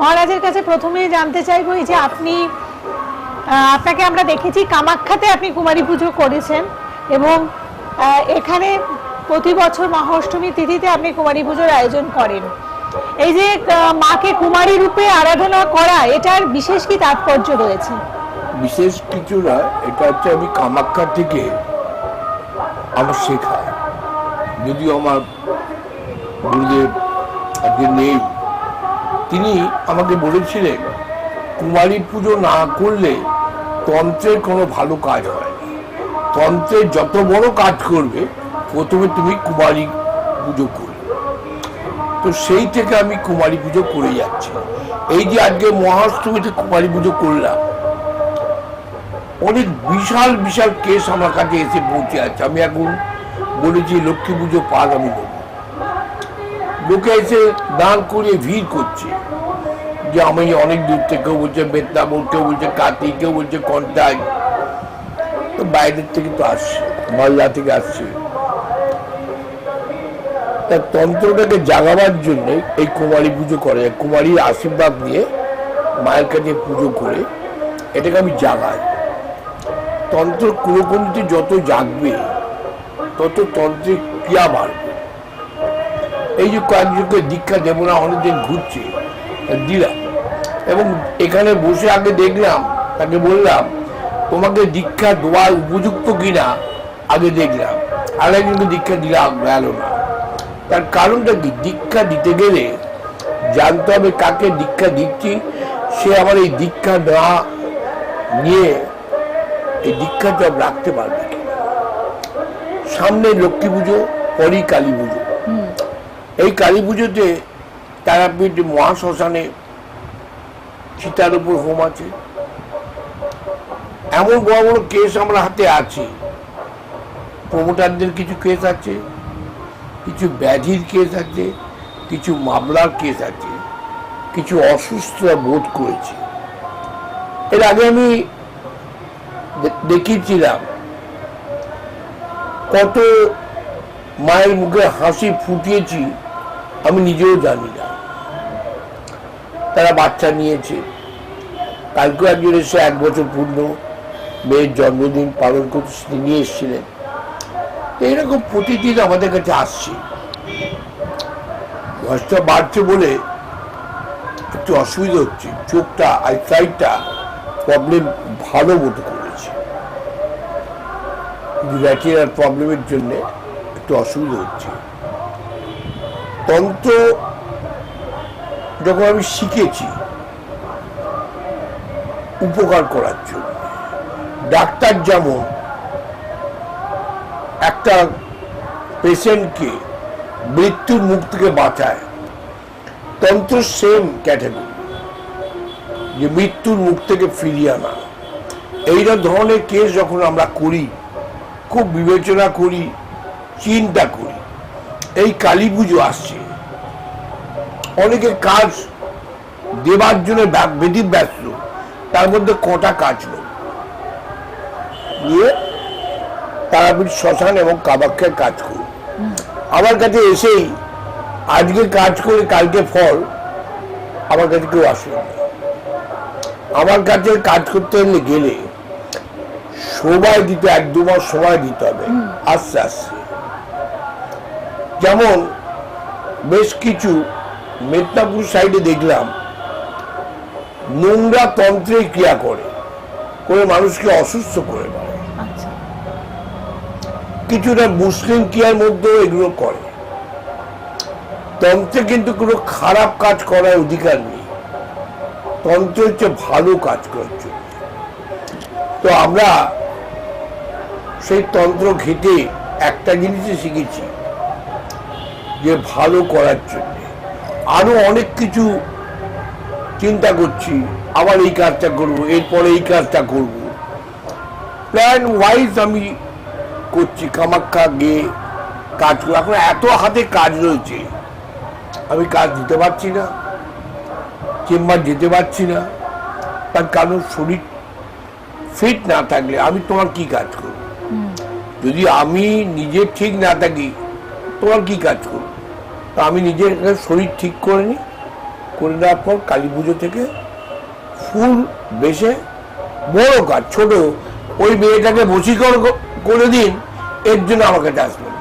মহারাজের কাছে প্রথমেই জানতে চাইব এই যে আপনি আপনাকে আমরা দেখেছি কামাখ্যাতে আপনি কুমারী পুজো করেছেন এবং এখানে প্রতি বছর মহাষ্টমী তিথিতে আপনি কুমারী পুজোর আয়োজন করেন। এই যে মাকে কুমারী রূপে আরাধনা করা, এটার বিশেষ কি তাৎপর্য রয়েছে? বিশেষ কিছু না, এটা হচ্ছে আমি কামাখ্যা থেকে আমার শেখা। যদিও আমার গুরুদেব আজকে নেই তিনি আমাকে বলেছিলেন, কুমারী পুজো না করলে তন্ত্রের কোনো ভালো কাজ হয় তন্ত্রের যত বড় কাজ করবে, প্রথমে তুমি কুমারী পুজো করবে। তো সেই থেকে আমি কুমারী পুজো করে যাচ্ছি। এই যে আজকে মহাষ্টমীতে কুমারী পুজো করলাম, অনেক বিশাল বিশাল কেস আমার কাছে এসে পৌঁছে আছে। আমি এখন বলেছি, লক্ষ্মী পুজো পাল আমি নেব লোকে এসে দাঁড় করিয়ে ভিড় করছে। যে আমি অনেক দূর থেকে বলছে মেদিনীপুর, কেউ বলছে কাতি কেউ বলছে কন্টাই। তো বাইরের থেকে তো আসছে, মালদা থেকে আসছে। তা তন্ত্রটাকে জাগাবার জন্য এই কুমারী পুজো করে কুমারীর আশীর্বাদ নিয়ে মায়ের কাছে পুজো করে এটাকে আমি জাগাই। তন্ত্র কুলকুন্তি যত জাগবে, তত তন্ত্রের ক্রিয়া বাড়বে। এই যে কয়েকজনকে দীক্ষা দেবো না অনেকদিন ঘুরছে। দিলাম। এবং এখানে বসে আগে দেখলাম, তাকে বললাম, তোমাকে দীক্ষা দেওয়ার উপযুক্ত কিনা? আগে দেখলাম। আর একজনকে দীক্ষা দিলাম গেল না। তার কারণটা কি? দীক্ষা দিতে গেলে জানতে হবে কাকে দীক্ষা দিচ্ছি। সে আমার এই দীক্ষা না নিয়ে এই দীক্ষাটা রাখতে পারবে সামনে লক্ষ্মী পুজো, পরই কালী পুজো। এই কালী পুজোতে তারাপীঠ মহাশ্মশানে সীতার উপর হোম আছে। এমন বড় বড় কেস আমরা হাতে আছি। প্রমোটারদের কিছু কেস আছে, কিছু ব্যাধির কেস আছে, কিছু মামলার কেস আছে, কিছু অসুস্থতা বোধ করেছে। এর আগে আমি দেখিয়েছিলাম কত মায়ের মুখে হাসি ফুটিয়েছি আমি নিজেও জানি না। তারা বাচ্চা নিয়েছে। কালকে একজন এসে এক বছর পূর্ণ মেয়ের জন্মদিন পালন করতে নিয়ে এসেছিলেন। তো এরকম প্রতিদিন আমাদের কাছে আসছে। বয়সটা বাড়ছে বলে একটু অসুবিধা হচ্ছে। চোখটা, আইসাইটটা প্রবলেম ভালো মতো করেছে। রেটিনার প্রবলেমের জন্যে একটু অসুবিধা হচ্ছে। তন্ত্র যখন আমি শিখেছি, উপকার করার জন্য। ডাক্তার যেমন একটা পেশেন্টকে মৃত্যুর মুখ থেকে বাঁচায়, তন্ত্র সেম ক্যাটাগরি যে মৃত্যুর মুখ থেকে ফিরিয়ে আনা। এইরকম ধরনের কেস যখন আমরা করি, খুব বিবেচনা করি, চিন্তা করি এই কালী পুজো আসছে। অনেকে কাজ দেবার জন্য বেদি ব্যস্ত তার মধ্যে কটা কাজ নেই। নিয়ে তারাপীঠ শ্মশান এবং কামাখ্যার কাজ করি আমার কাছে এসেই আজকে কাজ করে কালকে ফল আমার কাছে কেউ আসে না। আমার কাছে কাজ করতে হলে গেলে সময় দিতে এক দু মাস সময় দিতে হবে। আস্তে আস্তে। যেমন বেশ কিছু মেদিনীপুর সাইডে দেখলাম নোংরা তন্ত্রে ক্রিয়া করে করে মানুষকে অসুস্থ করে দেয়। আচ্ছা। কিছুটা মুসলিম ক্রিয়ার মধ্যেও এগুলো করে। তন্ত্রে কিন্তু কোনো খারাপ কাজ করার অধিকার নেই। তন্ত্র হচ্ছে ভালো কাজ করার জন্য। তো আমরা সেই তন্ত্র ঘেটে একটা জিনিসই শিখেছি। যে ভালো করার জন্য। আরও অনেক কিছু চিন্তা করছি আবার এই কাজটা করব এরপরে এই কাজটা করব। প্ল্যান ওয়াইজ আমি করছি কামাখ্যা গিয়ে কাজ করে এখন এত হাতে কাজ রয়েছে আমি কাজ দিতে পারছি না চেম্বার যেতে পারছি না তার কারণ শরীর ফিট না থাকলে আমি তোমার কি কাজ করব? যদি আমি নিজে ঠিক না থাকি তোমার কি কাজ করব? তো আমি নিজের শরীর ঠিক করে নিই। করে দেওয়ার পর কালী পুজো থেকে ফুল বেশে বড় কাজ, ছোট। ওই মেয়েটাকে বসিকর করে দিন, এর জন্য আমাকে ডাস্টবিন।